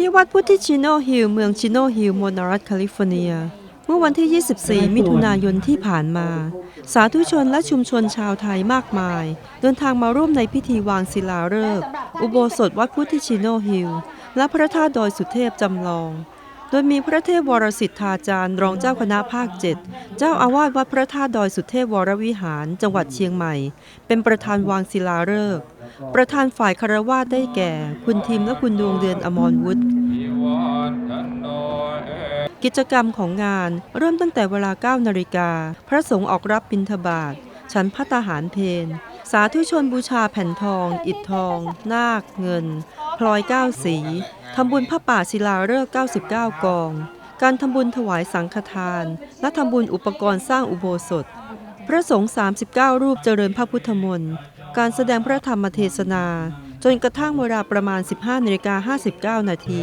ที่วัดพุทธิชิโนฮิลเมืองชิโนฮิลโมนารัฐแคลิฟอร์เนีย เมื่อวันที่ 24 มิถุนายนที่ผ่านมา สาธุชนและชุมชนชาวไทยมากมาย เดินทางมาร่วมในพิธีวางศิลาฤกษ์อุโบสถวัดพุทธิชิโนฮิลและพระธาตุดอยสุเทพจำลอง โดยมีพระเทพวรสิทธาจารย์ รองเจ้าคณะภาค7เจ้าอาวาสวัดพระธาตุดอยสุเทพวรวิหาร จังหวัดเชียงใหม่ เป็นประธานวางศิลาฤกษ์ประธานฝ่ายคารวาสได้แก่ คุณทิมและคุณดวงเดือนอมรวุฒิกิจกรรมของงานเริ่มตั้งแต่เวลา 9 นาฬิกา พระสงฆ์ออกรับบิณฑบาตฉันพัตาหารเพนสาธุชนบูชาแผ่นทอง อิฐทอง นาค เงิน พลอยเก้าสี ทำบุญพระป่าศิลาฤกษ์99 กอง การทำบุญถวายสังฆทาน และทำบุญอุปกรณ์สร้างอุโบสถ พระสงฆ์ 39 รูปเจริญพระพุทธมนต์ การแสดงพระธรรมเทศนา จนกระทั่งเวลาประมาณ 15นาฬิกา59 นาที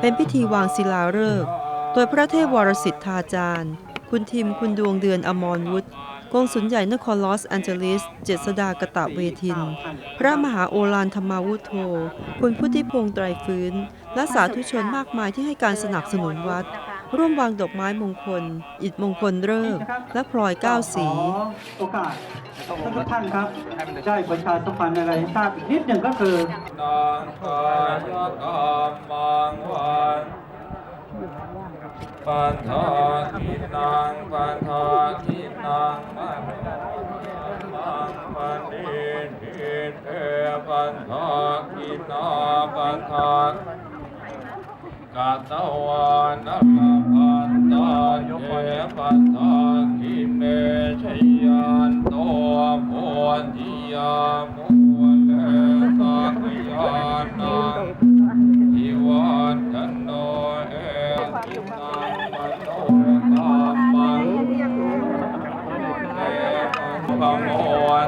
เป็นพิธีวางศิลาฤกษ์ โดยพระเทพวรสิทธาจารย์ คุณทิม คุณดวงเดือนอมรวุฒิกงสุลใหญ่นครลอสแอนเจลิส เจษดากะตะเวทิน พระมหาโอฬารธรรมาวุฒโธ คุณพุทธิพงษ์ไตรฟื้น และสาธุชนมากมายที่ให้การสนับสนุนวัด ร่วมวางดอกไม้มงคล อิฐมงคลเลิกษ์และพลอยเก้าสี โอกาสทุกท่านครับได้ประชาสัมพันธ์อะไรให้ทราบอีกนิดหนึ่งก็คือนางกายกรรมังวันปันทาทินังปันทาทินังมังมังปันติทิเทปันทาทินาปันทา กัตวานะปันตาเยปันทาทิเมชยันโตโพธิยามุเลสักยานังทิวันทันโนเอกินังมโนกรรมังเอมังโม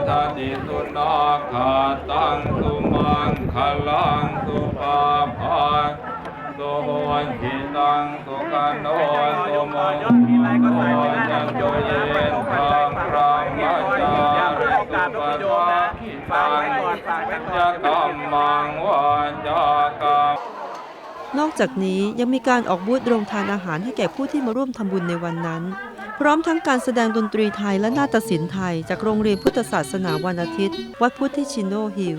ทัติสุนาคาตังสุมังคลังสุปา สุโนทินังสุกันโนสุมงคลยัโยเยนทางพระมัจาริสุปตทิตังจะกัมังวันจากันอกจากนี้ยังมีการออกบูธโรงทานอาหารให้แก่ผู้ที่มาร่วมทำบุญในวันนั้น พร้อมทั้งการแสดงดนตรีไทยและนาฏศิลป์ไทย จากโรงเรียนพุทธศาสนาวันอาทิตย์ วัดพุทธิชิโนฮิล